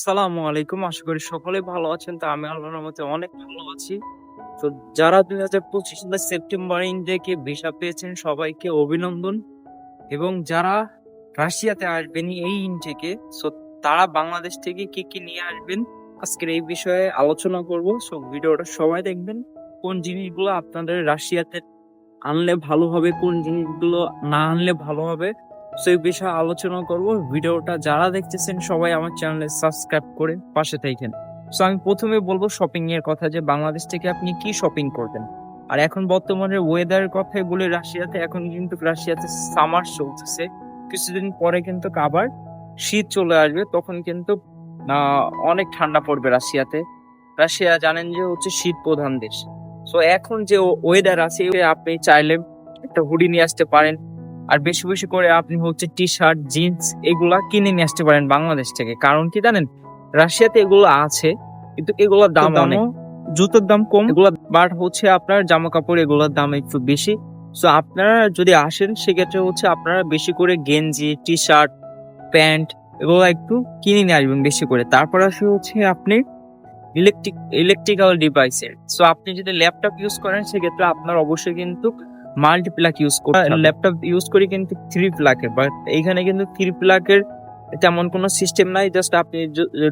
সালামু আলাইকুম। আশা করি সকলে ভালো আছেন। তো আমি আল্লাহর মতে অনেক ভালো আছি। তো যারা দুই হাজার পঁচিশ সালে সেপ্টেম্বর ইনটেকে ভিসা পেয়েছেন, সবাইকে অভিনন্দন। এবং যারা রাশিয়াতে আসবেন এই ইনটেকে সো তারা বাংলাদেশ থেকে কি কি নিয়ে আসবেন, আজকের এই বিষয়ে আলোচনা করব। সো ভিডিওটা সবাই দেখবেন, কোন জিনিসগুলো আপনাদের রাশিয়াতে আনলে ভালো হবে, কোন জিনিসগুলো না আনলে ভালো হবে। সেই বিষয়ে আলোচনা করব। ভিডিওটা যারা দেখতেছেন, সবাই আমার চ্যানেলে সাবস্ক্রাইব করে পাশে থাকেন সো আমি প্রথমে বলব শপিং এর কথা যে, বাংলাদেশ থেকে আপনি কি শপিং করবেন? আর এখন বর্তমানে ওয়েদারের কথাই বলে, রাশিয়াতে এখন কিন্তু রাশিয়াতে সামার চলতেছে। কিছুদিন পরে কিন্তু আবার শীত চলে আসবে, তখন কিন্তু অনেক ঠান্ডা পড়বে রাশিয়াতে। রাশিয়া জানেন যে, হচ্ছে শীত প্রধান দেশ। সো এখন যে ওয়েদার আছে আপনি চাইলে একটা হুডি নিয়ে আসতে পারেন। আর বেশি বেশি করে আপনি হচ্ছে টি শার্ট জিন্স এগুলা কিনে নিয়ে আসতে পারেন বাংলাদেশ থেকে। কারণ কি জানেন? রাশিয়াতে এগুলো আছে কিন্তু এগুলোর দাম অনেক জুতোর দাম কম এগুলো বাট হচ্ছে আপনার জামা কাপড় এগুলোর দাম একটু বেশি। সো আপনারা যদি আসেন সেক্ষেত্রে হচ্ছে আপনারা বেশি করে গেঞ্জি টি শার্ট প্যান্ট এগুলো একটু কিনে নিয়ে আসবেন বেশি করে। তারপর আসে হচ্ছে আপনি ইলেকট্রিক ইলেকট্রিক্যাল ডিভাইসের সো আপনি যদি ল্যাপটপ ইউজ করেন সেক্ষেত্রে আপনার অবশ্যই কিন্তু মাল্টিপ্লাক ইউজ করতে ল্যাপটপ ইউজ করি কিন্তু থ্রি প্লাকের বাট এইখানে কিন্তু থ্রি প্লাকের তেমন কোনো সিস্টেম নাই জাস্ট আপনি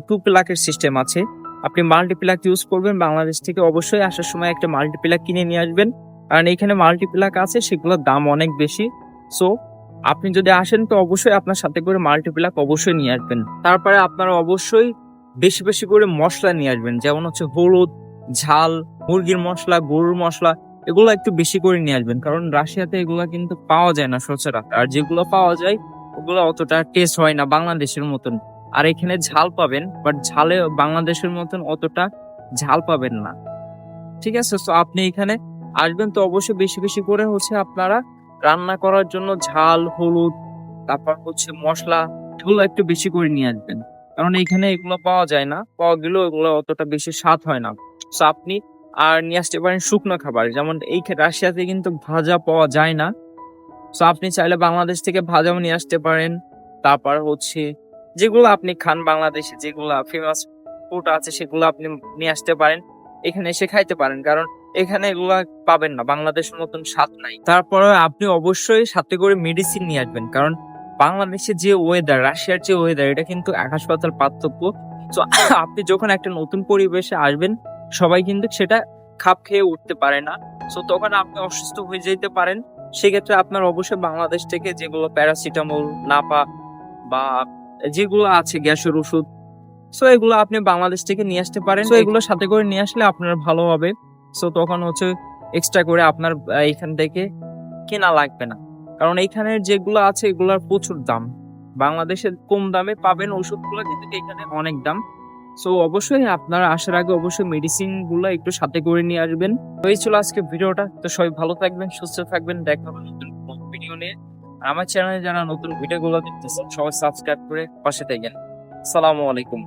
টু প্লাকের সিস্টেম আছে। আপনি মাল্টিপ্লাক ইউজ করবেন বাংলাদেশ থেকে অবশ্যই আসার সময় একটা মাল্টিপ্লাক কিনে নিয়ে আসবেন। কারণ এখানে মাল্টিপ্লাক আছে সেগুলোর দাম অনেক বেশি। সো আপনি যদি আসেন তো অবশ্যই আপনার সাথে করে মাল্টিপ্লাক অবশ্যই নিয়ে আসবেন। তারপরে আপনারা অবশ্যই বেশি বেশি করে মশলা নিয়ে আসবেন যেমন হচ্ছে হলুদ ঝাল মুরগির মশলা গরুর মশলা এগুলো একটু বেশি করে নিয়ে আসবেন। কারণ রাশিয়াতে এগুলো কিন্তু পাওয়া যায় না সচরাচর। আর যেগুলো পাওয়া যায়, ওগুলো অতটা টেস্ট হয় না বাংলাদেশের মতন। আর এখানে ঝাল পাবেন বাট ঝালে বাংলাদেশের মতন অতটা ঝাল পাবেন না। ঠিক আছে? তো আপনি এখানে আসবেন তো অবশ্যই বেশি বেশি করে হচ্ছে আপনারা রান্না করার জন্য ঝাল, হলুদ, তারপর হচ্ছে মশলা, এগুলো একটু বেশি করে নিয়ে আসবেন। কারণ এখানে এগুলো পাওয়া যায় না। পাওয়া গেলেও এগুলো অতটা বেশি স্বাদ হয় না। তো আপনি আর নিয়ে আসতে পারেন শুকনো খাবার। যেমন এই রাশিয়াতে কিন্তু ভাজা পাওয়া যায় না। তো আপনি চাইলে বাংলাদেশ থেকে ভাজাও নিয়ে আসতে পারেন। তারপর হচ্ছে যেগুলো আপনি খান বাংলাদেশে, যেগুলো ফেমাস ফুড আছে, সেগুলো আপনি নিয়ে আসতে পারেন। এখানে এসে খাইতে পারেন। কারণ এখানে এগুলা পাবেন না। বাংলাদেশের মতন স্বাদ নাই। তারপরে আপনি অবশ্যই সাথে করে মেডিসিন নিয়ে আসবেন। কারণ বাংলাদেশের যে ওয়েদার রাশিয়ার যে ওয়েদার এটা কিন্তু আকাশ পাতাল পার্থক্য। তো আপনি যখন একটা নতুন পরিবেশে আসবেন সবাই কিন্তু সেটা খাপ খেয়ে উঠতে পারে না। সো তখন আপনি অসুস্থ হয়ে যেতে পারেন। সেক্ষেত্রে আপনার অবশ্যই বাংলাদেশ থেকে যেগুলো প্যারাসিটামল নাপা বা যেগুলো আছে গ্যাসের ওষুধ সো এগুলো আপনি বাংলাদেশ থেকে নিয়ে আসতে পারেন। তো এগুলো সাথে করে নিয়ে আসলে আপনার ভালো হবে। সো তখন হচ্ছে এক্সট্রা করে আপনার এখান থেকে কেনা লাগবে না। কারণ এইখানে যেগুলো আছে এগুলোর প্রচুর দাম। বাংলাদেশে কম দামে পাবেন ওষুধগুলো কিন্তু এখানে অনেক দাম। সো অবশ্যই আপনারা আসার আগে অবশ্যই মেডিসিনগুলো একটু সাথে করে নিয়ে আসবেন। তো এই ছিল আজকে ভিডিওটা। তো সবাই ভালো থাকবেন, সুস্থ থাকবেন। দেখা হবে নতুন ভিডিও নিয়ে। আর আমার চ্যানেলে যারা নতুন ভিডিও গুলো দেখতেছেন, সবাই সাবস্ক্রাইব করে পাশে থাকেন। আসসালামু আলাইকুম।